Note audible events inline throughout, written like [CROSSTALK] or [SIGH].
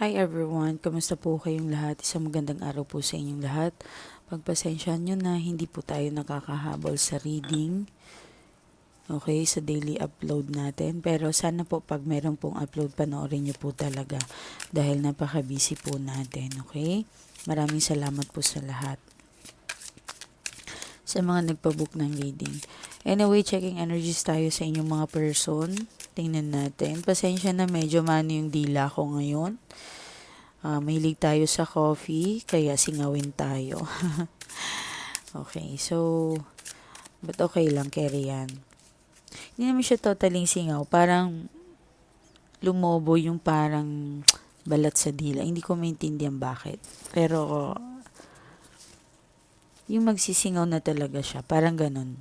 Hi everyone, kamusta po kayong lahat? Isang magandang araw po sa inyong lahat. Pagpasensyahan nyo na hindi po tayo nakakahabol sa reading. Okay, sa daily upload natin. Pero sana po pag meron pong upload, panoorin nyo po talaga. Dahil napaka-busy po natin. Okay? Maraming salamat po sa lahat. Sa mga nagpabook ng reading. Anyway, checking energies tayo sa inyong mga person. Tingnan natin. Pasensya na medyo mano yung dila ko ngayon. Ah, mahilig tayo sa coffee, kaya singawin tayo. [LAUGHS] okay, so, but okay lang, carry yan. Hindi naman siya totaling singaw. Parang lumobo yung parang balat sa dila. Hindi ko maintindihan bakit. Pero, yung magsisingaw na talaga siya. Parang ganun.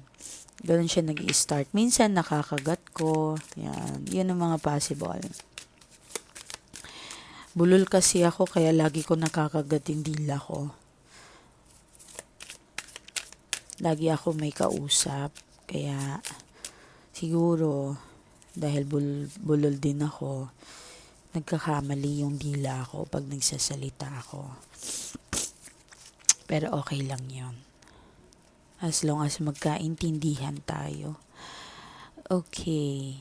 Ganun siya nag start Minsan nakakagat ko. Yan. Yun ang mga possible. Bulol kasi ako kaya lagi ko nakakagat yung dila ko. Lagi ako may kausap. Kaya siguro dahil bul bulol din ako, nagkakamali yung dila ko pag nagsasalita ako. Pero okay lang yon As long as magkaintindihan tayo. Okay.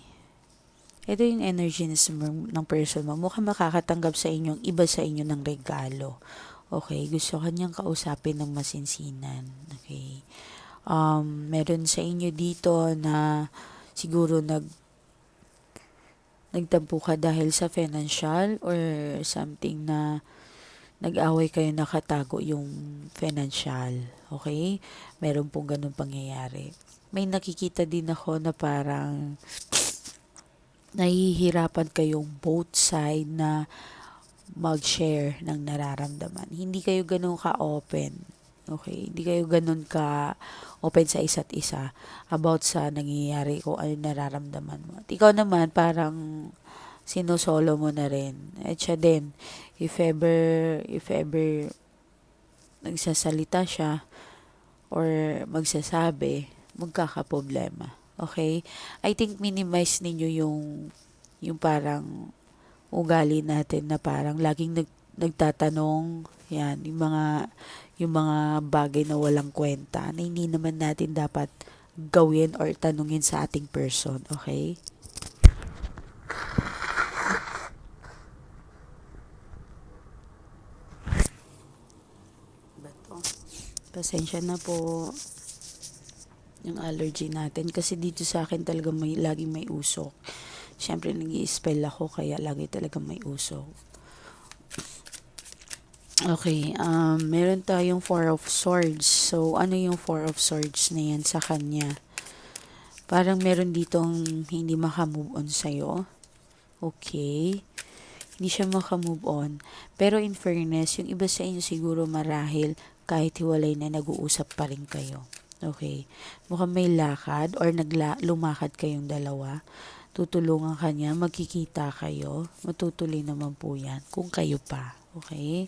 Ito yung energy ng person mo. Mukhang makakatanggap sa inyong iba sa inyo ng regalo. Okay, gusto kanyang kausapin ng masinsinan. Okay. Um, meron sa inyo dito na siguro nag nagtampo ka dahil sa financial or something na nag-away kayo nakatago yung financial. Okay? Meron pong ganun pangyayari. May nakikita din ako na parang nahihirapan kayong both side na mag-share ng nararamdaman. Hindi kayo ganun ka-open. Okay? Hindi kayo ganun ka-open sa isa't isa about sa nangyayari kung ano nararamdaman mo. At ikaw naman, parang sinosolo mo na rin. At siya din, if ever, if ever nagsasalita siya or magsasabi, magkakaproblema. Okay? I think minimize ninyo yung yung parang ugali natin na parang laging nag, nagtatanong yan yung mga yung mga bagay na walang kwenta na hindi naman natin dapat gawin or tanungin sa ating person, okay? Pasensya na po yung allergy natin kasi dito sa akin talaga may laging may usok. Siyempre nag spell ako kaya lagi talaga may usok. Okay, um, meron tayong Four of Swords. So, ano yung Four of Swords na yan sa kanya? Parang meron ditong hindi makamove on sa'yo. Okay. Hindi siya makamove on. Pero in fairness, yung iba sa inyo siguro marahil kahit hiwalay na nag-uusap pa rin kayo. Okay. Mukhang may lakad or nagla lumakad kayong dalawa. Tutulungan kanya, magkikita kayo. Matutuloy naman po yan kung kayo pa. Okay?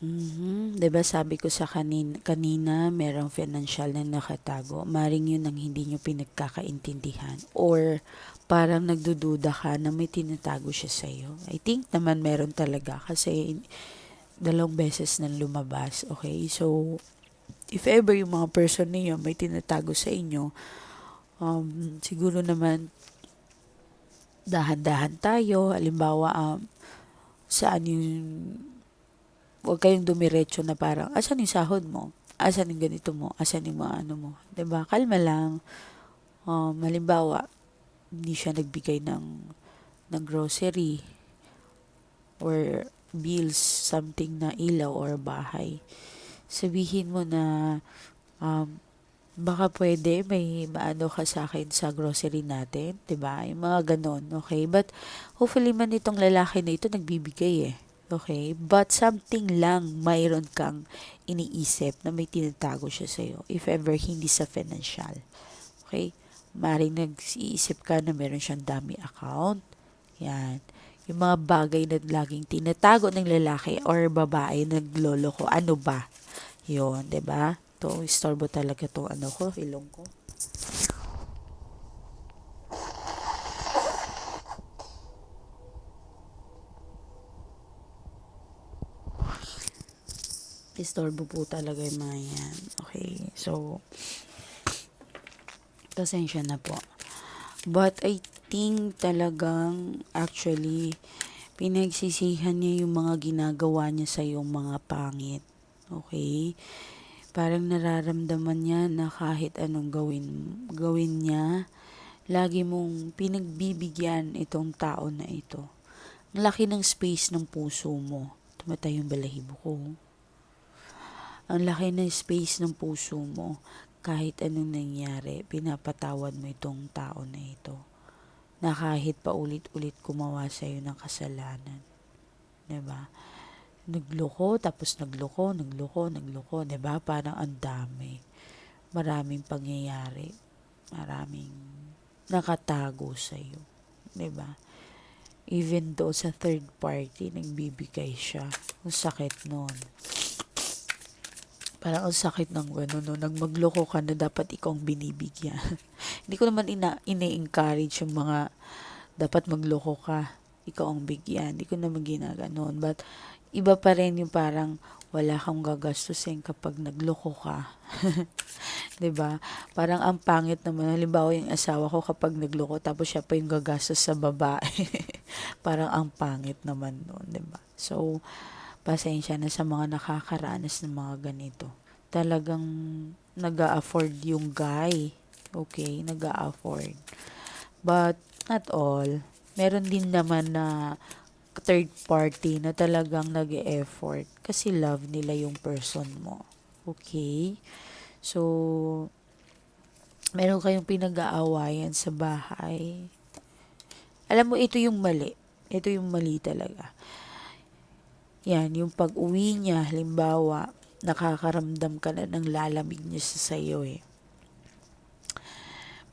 Mm-hmm. ba sabi ko sa kanin kanina, merong financial na nakatago. Maring 'yun ang hindi nyo pinagkakaintindihan or parang nagdududa ka na may tinatago siya sa iyo. I think naman meron talaga kasi dalawang beses nang lumabas. Okay? So, if ever yung mga person niyo may tinatago sa inyo, um, siguro naman dahan-dahan tayo. Halimbawa, um, saan yung Huwag kayong dumiretso na parang, asan yung sahod mo? Asan yung ganito mo? Asan yung mga ano mo? ba diba? Kalma lang. Um, halimbawa, hindi siya nagbigay ng, ng grocery or bills, something na ilaw or bahay. Sabihin mo na, um, baka pwede may maano ka sa akin sa grocery natin, 'di ba? Yung mga ganon, okay? But hopefully man itong lalaki na ito nagbibigay eh. Okay? But something lang mayroon kang iniisip na may tinatago siya sa iyo if ever hindi sa financial. Okay? Maring nag-iisip ka na meron siyang dami account. Yan. yung mga bagay na laging tinatago ng lalaki or babae nagloloko. Ano ba? Yun, ba? To istorbo talaga to ano ko, ilong ko. Istorbo po talaga yung mga yan. Okay, so, pasensya na po. But I think talagang actually pinagsisihan niya yung mga ginagawa niya sa yung mga pangit. Okay? Parang nararamdaman niya na kahit anong gawin, gawin niya, lagi mong pinagbibigyan itong tao na ito. Ang laki ng space ng puso mo. Tumatay yung balahibo ko. Ang laki ng space ng puso mo kahit anong nangyari, pinapatawad mo itong tao na ito. Na kahit paulit-ulit gumawa sa iyo ng kasalanan. ba? Nagloko, tapos nagloko, nagloko, nagloko, ba? Parang ang dami. Maraming pangyayari. Maraming nakatago sa. 'Di ba? Even though sa third party, nagbibigay siya. Ang sakit nun parang ang sakit ng gano'n, no? nang magloko ka na dapat ikaw ang binibigyan. [LAUGHS] Hindi ko naman ina, ine-encourage yung mga dapat magloko ka, ikaw ang bigyan. Hindi ko naman ginaganon. But, iba pa rin yung parang wala kang gagastusin kapag nagloko ka. [LAUGHS] 'Di ba? Parang ang pangit naman halimbawa yung asawa ko kapag nagloko tapos siya pa yung gagastos sa babae. [LAUGHS] parang ang pangit naman noon, 'di ba? So pasensya na sa mga nakakaranas ng mga ganito. Talagang nag afford yung guy. Okay, nag afford But not all. Meron din naman na third party na talagang nag effort kasi love nila yung person mo. Okay? So, meron kayong pinag-aawayan sa bahay. Alam mo, ito yung mali. Ito yung mali talaga. Yan, yung pag-uwi niya, halimbawa, nakakaramdam ka na ng lalamig niya sa sayo eh.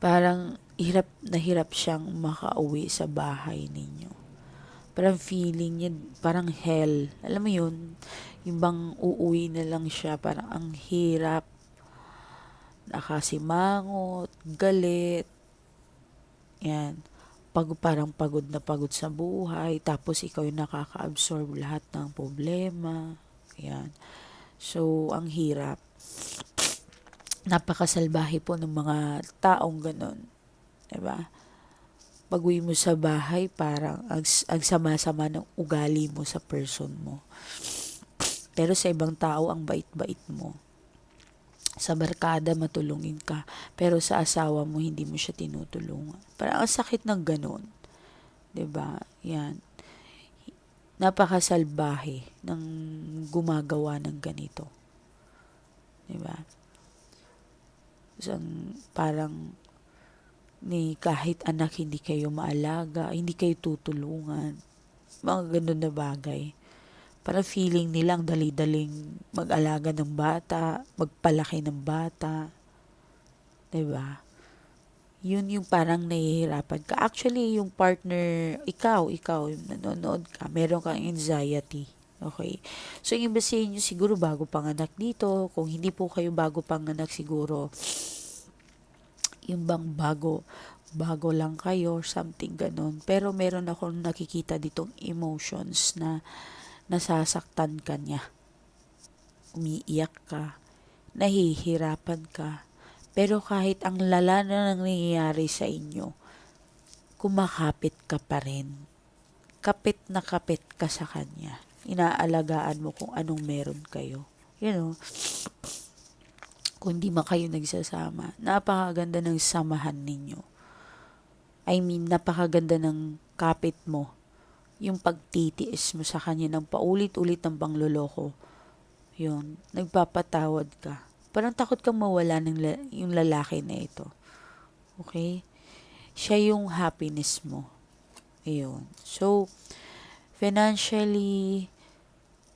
Parang hirap na hirap siyang makauwi sa bahay ninyo. Parang feeling niya, parang hell. Alam mo yun, yung bang uuwi na lang siya, parang ang hirap. Nakasimangot, galit. Yan pag, parang pagod na pagod sa buhay, tapos ikaw yung nakaka-absorb lahat ng problema. Ayan. So, ang hirap. Napakasalbahe po ng mga taong ganun. Diba? Pag uwi mo sa bahay, parang ang, ang sama-sama ng ugali mo sa person mo. Pero sa ibang tao, ang bait-bait mo sa barkada matulungin ka, pero sa asawa mo hindi mo siya tinutulungan. Parang ang sakit ng ganun. 'Di ba? Yan. Napakasalbahe ng gumagawa ng ganito. 'Di ba? Isang parang ni kahit anak hindi kayo maalaga, hindi kayo tutulungan. Mga ganun na bagay. Para feeling nilang dali-daling mag-alaga ng bata, magpalaki ng bata. 'Di ba? Yun yung parang nahihirapan ka. Actually, yung partner, ikaw, ikaw, yung nanonood ka, meron kang anxiety. Okay. So, yung basahin nyo siguro bago panganak dito. Kung hindi po kayo bago panganak siguro, yung bang bago, bago lang kayo something ganun. Pero meron akong nakikita ditong emotions na nasasaktan ka niya. Umiiyak ka, nahihirapan ka, pero kahit ang lala na nangyayari sa inyo, kumakapit ka pa rin. Kapit na kapit ka sa kanya. Inaalagaan mo kung anong meron kayo. You know, kung di man kayo nagsasama, napakaganda ng samahan ninyo. I mean, napakaganda ng kapit mo yung pagtitiis mo sa kanya ng paulit-ulit ng pangloloko, yun, nagpapatawad ka. Parang takot kang mawala ng la- yung lalaki na ito. Okay? Siya yung happiness mo. Ayun. So, financially,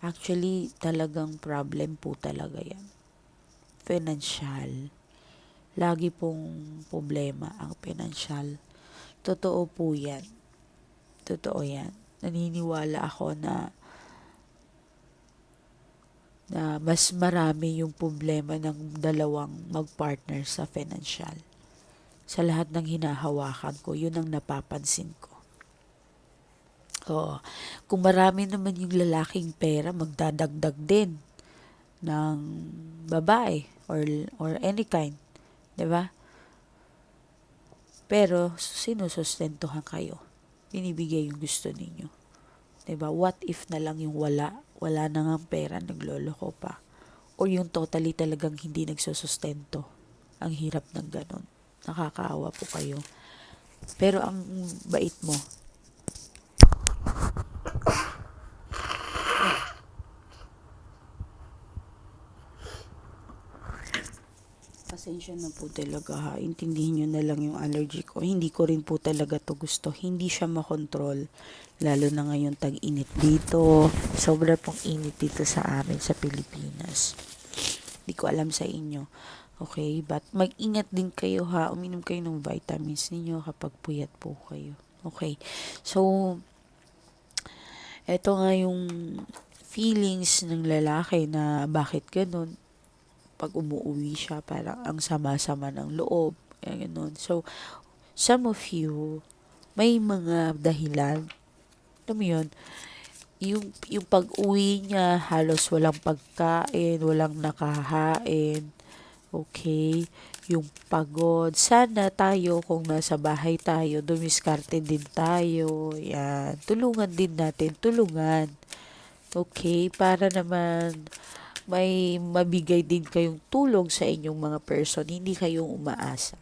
actually, talagang problem po talaga yan. Financial. Lagi pong problema ang financial. Totoo po yan. Totoo yan naniniwala ako na na mas marami yung problema ng dalawang magpartner sa financial. Sa lahat ng hinahawakan ko, yun ang napapansin ko. Oo. Kung marami naman yung lalaking pera, magdadagdag din ng babae or or any kind, 'di ba? Pero sinusustentuhan kayo. Binibigay yung gusto ninyo. ba? What if na lang yung wala, wala na nga pera, nagloloko pa. O yung totally talagang hindi nagsusustento. Ang hirap ng ganun. Nakakaawa po kayo. Pero ang bait mo, pasensya na po talaga ha. Intindihin nyo na lang yung allergy ko. Hindi ko rin po talaga to gusto. Hindi siya makontrol. Lalo na ngayon tag-init dito. Sobra pong init dito sa amin sa Pilipinas. Hindi ko alam sa inyo. Okay? But mag-ingat din kayo ha. Uminom kayo ng vitamins ninyo kapag puyat po kayo. Okay? So, eto nga yung feelings ng lalaki na bakit ganun pag umuwi siya, parang ang sama-sama ng loob, ganun. So, some of you, may mga dahilan, alam mo yun, yung, yung pag-uwi niya, halos walang pagkain, walang nakahain, okay, yung pagod. Sana tayo, kung nasa bahay tayo, dumiskarte din tayo, yan, tulungan din natin, tulungan, okay, para naman, may mabigay din kayong tulong sa inyong mga person, hindi kayong umaasa.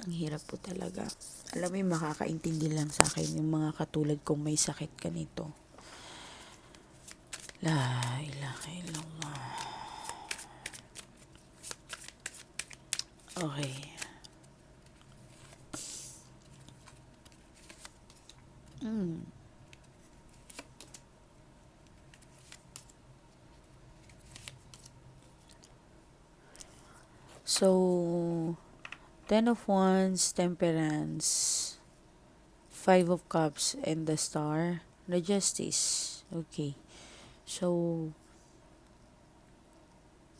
Ang hirap po talaga. Alam mo makakaintindi lang sa akin yung mga katulad kong may sakit ganito. La ilaha illallah. Okay. Mm. So, Ten of Wands, Temperance, Five of Cups, and the Star, the Justice. Okay. So,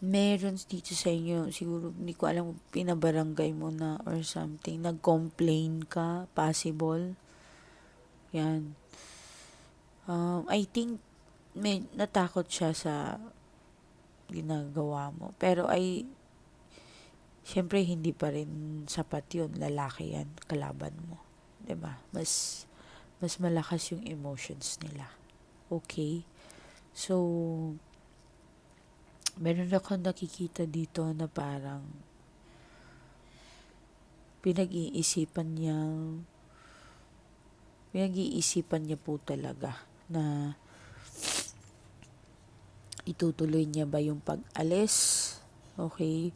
meron dito sa inyo, siguro hindi ko alam pinabarangay mo na or something, nag-complain ka, possible. Yan. Um, I think may natakot siya sa ginagawa mo. Pero ay syempre hindi pa rin sapat 'yun, lalaki 'yan, kalaban mo. ba? Mas mas malakas yung emotions nila. Okay? So, meron akong nakikita dito na parang pinag-iisipan niya pinag-iisipan niya po talaga na itutuloy niya ba yung pag-alis okay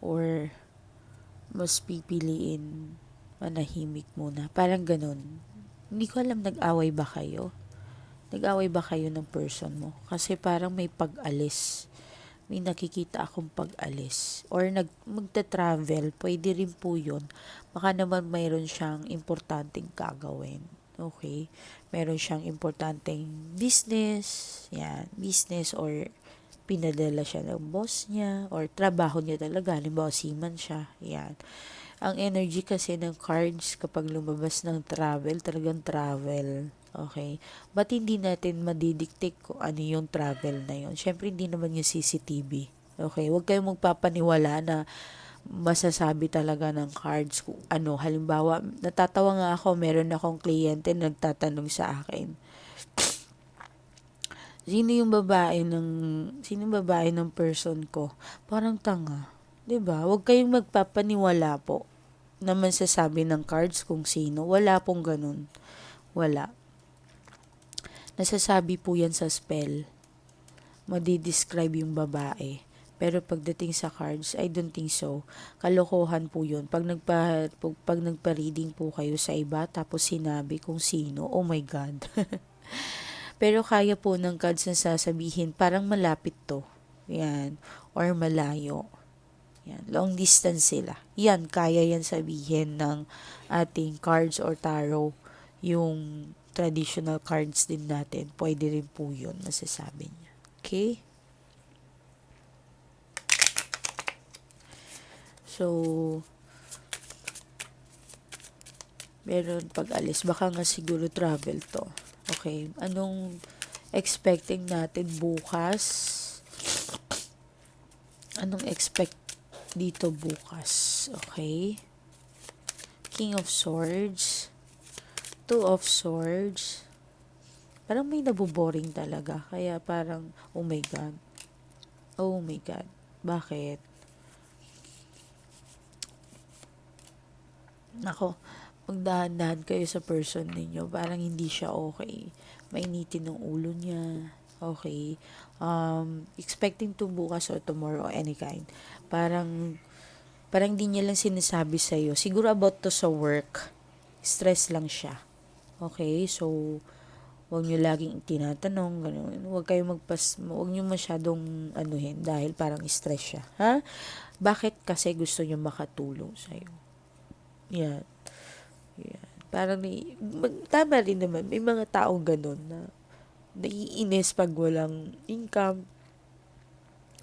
or mas pipiliin manahimik muna. Parang ganun. Hindi ko alam nag-away ba kayo? Nag-away ba kayo ng person mo? Kasi parang may pag-alis. May nakikita akong pag-alis. Or nag magta-travel, pwede rin po 'yun. Baka naman mayroon siyang importanteng gagawin. Okay? Meron siyang importanteng business, yan, business or pinadala siya ng boss niya or trabaho niya talaga, halimbawa seaman siya, yan. Ang energy kasi ng cards kapag lumabas ng travel, talagang travel. Okay? Ba't hindi natin madidictate kung ano yung travel na yun? Siyempre, hindi naman yung CCTV. Okay? Huwag kayong magpapaniwala na masasabi talaga ng cards kung ano. Halimbawa, natatawa nga ako, meron akong kliyente nagtatanong sa akin. Sino yung babae ng sino yung babae ng person ko? Parang tanga. 'Di ba? Huwag kayong magpapaniwala po na masasabi ng cards kung sino. Wala pong ganun. Wala. Nasasabi po yan sa spell. Madi-describe yung babae. Pero pagdating sa cards, I don't think so. Kalokohan po yun. Pag, nagpa, pag, pag nagpa-reading po kayo sa iba, tapos sinabi kung sino, oh my God. [LAUGHS] Pero kaya po ng cards na sasabihin, parang malapit to. Yan. Or malayo. Yan. Long distance sila. Yan, kaya yan sabihin ng ating cards or tarot. Yung traditional cards din natin. Pwede rin po yun, masasabi niya. Okay? So, meron pag-alis. Baka nga siguro travel to. Okay. Anong expecting natin bukas? Anong expect dito bukas? Okay. King of Swords. Two of Swords. Parang may nabuboring talaga. Kaya parang, oh my God. Oh my God. Bakit? Nako, magdahan-dahan kayo sa person ninyo. Parang hindi siya okay. Mainitin ng ulo niya. Okay. Um, expecting to bukas or tomorrow, any kind. Parang, parang hindi niya lang sinasabi sa'yo. Siguro about to sa work. Stress lang siya. Okay, so, huwag niyo laging tinatanong, ganun. Huwag kayo magpas, huwag niyo masyadong anuhin dahil parang stress siya. Ha? Bakit? Kasi gusto niyo makatulong sa'yo. Yan. Yan. Parang, ni, mag, tama rin naman, may mga taong ganun na naiinis pag walang income,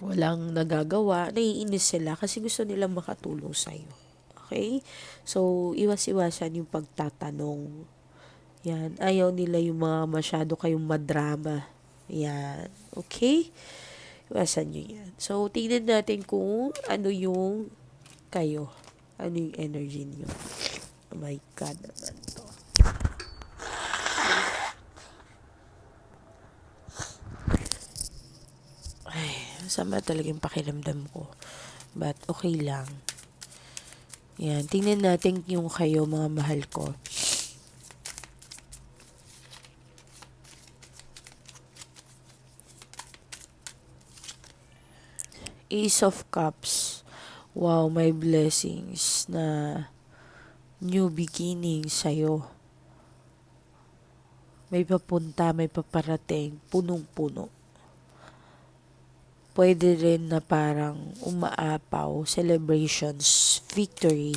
walang nagagawa, naiinis sila kasi gusto nilang makatulong sa'yo. Okay? So, iwas-iwasan yung pagtatanong. Yan. Ayaw nila yung mga masyado kayong madrama. Yan. Okay? Iwasan nyo yan. So, tingnan natin kung ano yung kayo. Ano yung energy niyo. Oh my God naman to. Ay, sama talaga yung pakiramdam ko. But, okay lang. Yan. Tingnan natin yung kayo, mga mahal ko. Ace of Cups. Wow, may blessings na new beginning sa'yo. May papunta, may paparating, punong-puno. Pwede rin na parang umaapaw, celebrations, victory.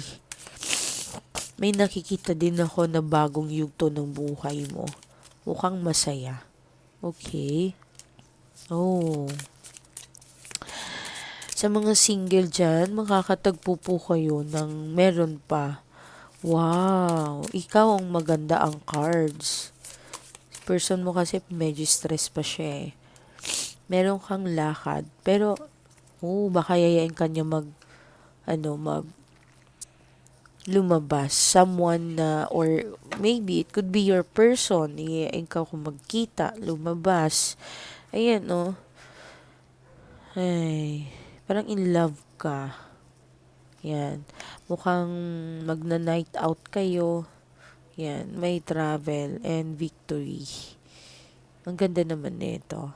May nakikita din ako na bagong yugto ng buhay mo. Mukhang masaya. Okay. Oh. Sa mga single dyan, makakatagpo po kayo ng meron pa. Wow! Ikaw ang maganda ang cards. Person mo kasi medyo stress pa siya eh. Meron kang lakad. Pero, oh, baka yayain ka niya mag, ano, mag, lumabas. Someone na, or maybe it could be your person. Iyayain ka kung magkita, lumabas. Ayan, oh. Ay, parang in love ka. Yan. Mukhang magna-night out kayo. Yan. May travel and victory. Ang ganda naman nito.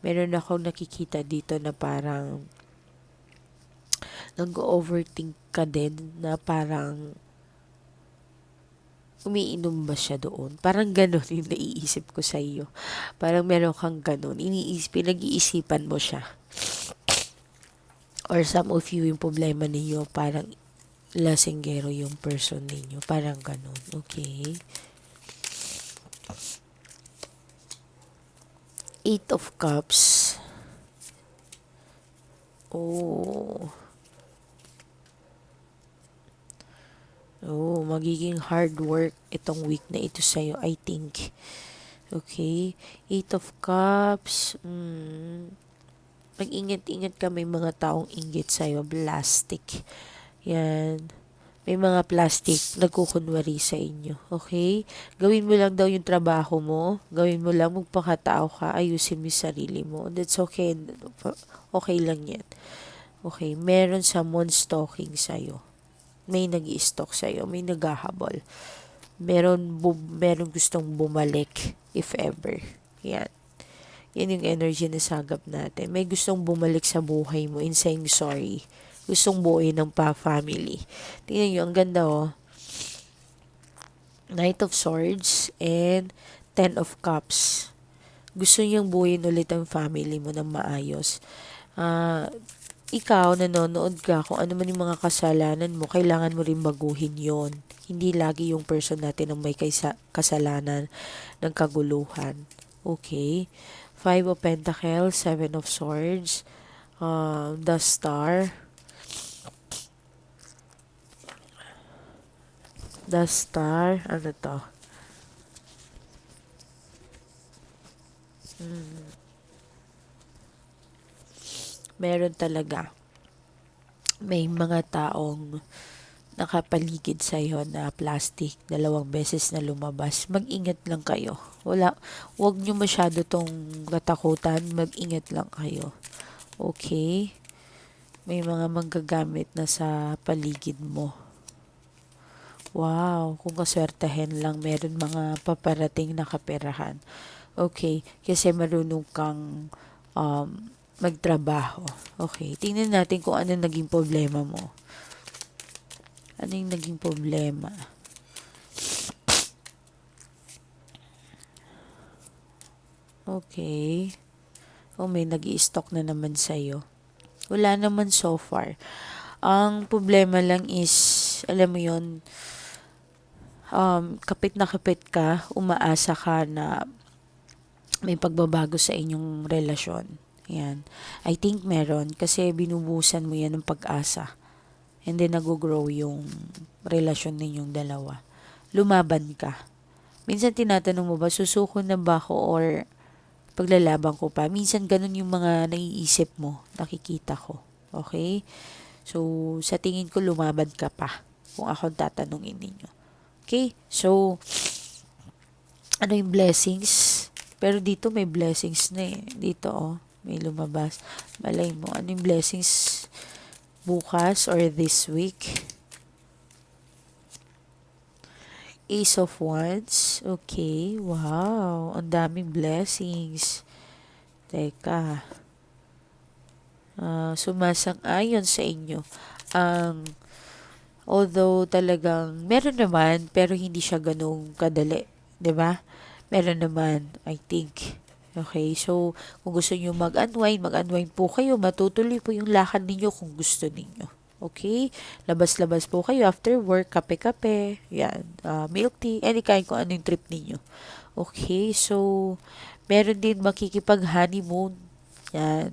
Meron ako nakikita dito na parang nag-overthink ka din na parang umiinom ba siya doon? Parang ganun yung naiisip ko sa iyo. Parang meron kang ganun. Iniisip, pinag-iisipan mo siya or some of you yung problema ninyo parang lasinggero yung person ninyo. Parang ganun. Okay? Eight of Cups. Oh. Oh, magiging hard work itong week na ito sa'yo, I think. Okay? Eight of Cups. Mm, mag-ingat-ingat ka may mga taong inggit sa'yo. Plastic. Yan. May mga plastic nagkukunwari sa inyo. Okay? Gawin mo lang daw yung trabaho mo. Gawin mo lang, magpakatao ka. Ayusin mo yung sarili mo. That's okay. Okay lang yan. Okay? Meron someone stalking sa'yo. May nag stalk sa'yo. May naghahabol. Meron, bu- meron gustong bumalik if ever. Yan. Yan yung energy na sagap natin. May gustong bumalik sa buhay mo in saying sorry. Gustong buuin ng pa-family. Tingnan nyo, ang ganda oh. Knight of Swords and Ten of Cups. gusto niyang buuin ulit ang family mo ng maayos. Ah, ikaw, nanonood ka, kung ano man yung mga kasalanan mo, kailangan mo rin baguhin yon. Hindi lagi yung person natin ang may kaisa, kasalanan ng kaguluhan. Okay? Five of Pentacles, Seven of Swords, uh, the Star, the Star, ano to? Hmm. Meron talaga. May mga taong nakapaligid sa iyo na plastic dalawang beses na lumabas. Mag-ingat lang kayo. Wala, wag nyo masyado tong katakutan. Mag-ingat lang kayo. Okay? May mga manggagamit na sa paligid mo. Wow, kung kaswertehin lang, meron mga paparating na kaperahan. Okay, kasi marunong kang um, magtrabaho. Okay, tingnan natin kung ano naging problema mo. Ano yung naging problema? Okay. Oh, may nag stock na naman sa'yo. Wala naman so far. Ang problema lang is, alam mo yon um, kapit na kapit ka, umaasa ka na may pagbabago sa inyong relasyon. Yan. I think meron kasi binubusan mo yan ng pag-asa. And then nag-grow yung relasyon ninyong dalawa. Lumaban ka. Minsan tinatanong mo ba, susuko na ba ako or paglalaban ko pa? Minsan ganun yung mga naiisip mo, nakikita ko. Okay? So, sa tingin ko, lumaban ka pa kung ako tatanungin ninyo. Okay? So, ano yung blessings? Pero dito may blessings na eh. Dito oh, may lumabas. Malay mo, ano yung blessings bukas or this week? Ace of Wands. Okay. Wow. Ang daming blessings. Teka. Uh, sumasang-ayon sa inyo. Ang Although talagang meron naman pero hindi siya ganung kadali, 'di ba? Meron naman, I think. Okay, so kung gusto niyo mag-unwind, mag-unwind po kayo, matutuloy po yung lakad ninyo kung gusto niyo. Okay? Labas-labas po kayo after work, kape-kape, yan, uh, milk tea, any kind kung ano yung trip ninyo. Okay, so meron din makikipag-honeymoon. Yan.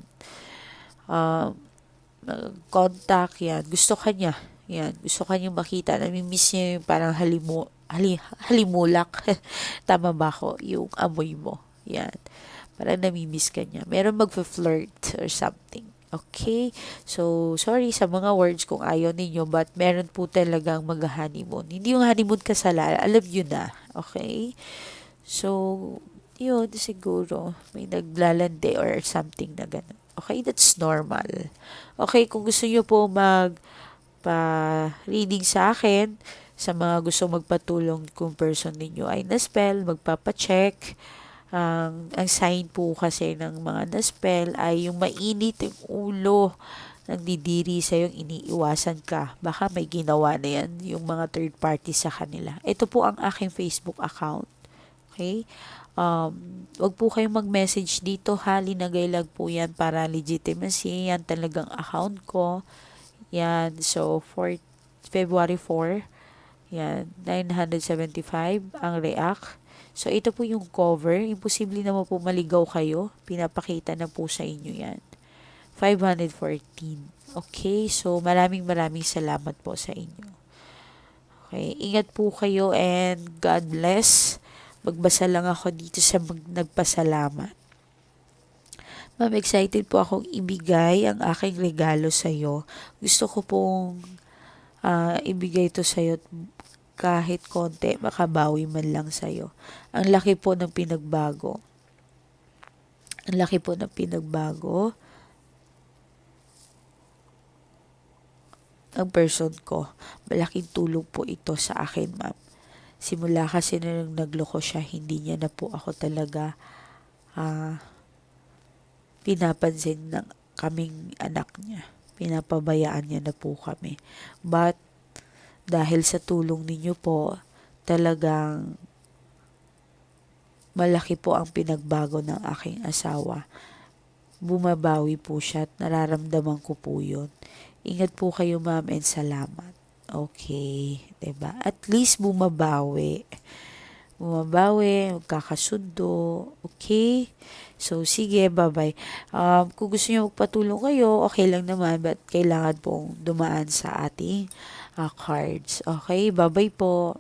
Uh, contact, yan. Gusto ka niya yan, gusto kanyang makita. Namimiss niya yung parang halimu, hali, halimulak. [LAUGHS] Tama ba ako? Yung amoy mo. Yan. Parang namimiss ka niya. Meron magpa-flirt or something. Okay? So, sorry sa mga words kung ayaw ninyo, but meron po talagang mag-honeymoon. Hindi yung honeymoon kasala. Alam nyo na. Okay? So, yun, siguro, may naglalande or something na gano'n. Okay? That's normal. Okay? Kung gusto nyo po mag- pa-reading sa akin. Sa mga gusto magpatulong kung person ninyo ay na-spell, magpapacheck. Ang, ang sign po kasi ng mga na-spell ay yung mainit yung ulo nagdidiri sa yung iniiwasan ka. Baka may ginawa na yan yung mga third party sa kanila. Ito po ang aking Facebook account. Okay? Um, wag po kayong mag-message dito ha. Linagay lang po yan para legitimacy. Yan talagang account ko. Yan. So, for February 4, yan, 975 ang react. So, ito po yung cover. Imposible naman po maligaw kayo. Pinapakita na po sa inyo yan. 514. Okay, so maraming maraming salamat po sa inyo. Okay, ingat po kayo and God bless. Magbasa lang ako dito sa mag- nagpasalamat. Ma'am, excited po akong ibigay ang aking regalo sa iyo. Gusto ko pong uh, ibigay ito sa iyo kahit konti, makabawi man lang sa iyo. Ang laki po ng pinagbago. Ang laki po ng pinagbago. Ang person ko. Malaking tulong po ito sa akin, ma'am. Simula kasi na nang nagloko siya, hindi niya na po ako talaga uh, pinapansin ng kaming anak niya. Pinapabayaan niya na po kami. But, dahil sa tulong ninyo po, talagang malaki po ang pinagbago ng aking asawa. Bumabawi po siya at nararamdaman ko po yun. Ingat po kayo ma'am and salamat. Okay, ba? At least bumabawi. Bumabawi, magkakasundo. Okay? So, sige, bye-bye. Um, kung gusto niyo magpatulong kayo, okay lang naman. But kailangan pong dumaan sa ating ah, cards. Okay? Bye-bye po.